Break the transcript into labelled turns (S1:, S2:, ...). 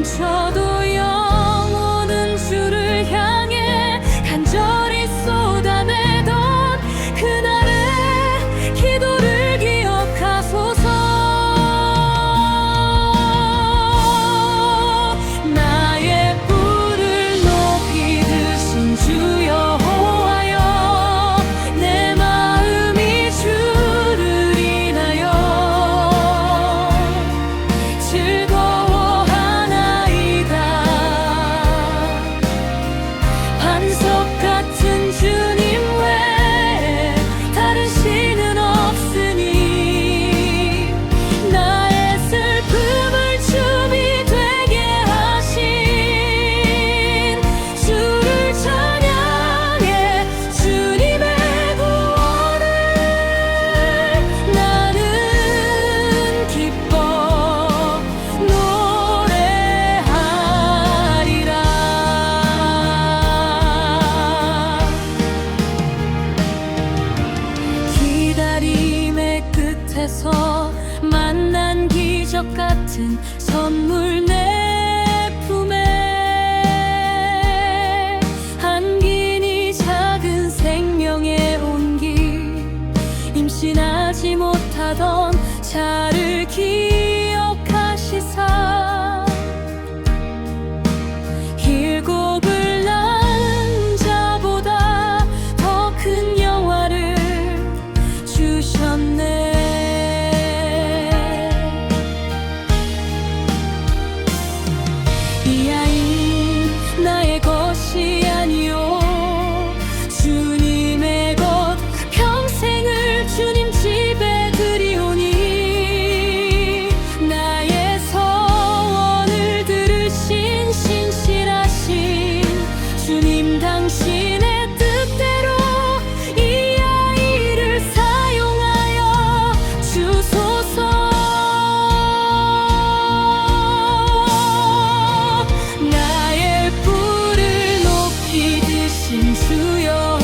S1: 멈춰도 길에서 만난 기적 같은 선물 내 품에. 한기니 작은 생명의 온기 임신하지 못하던 자 Yeah. 心事有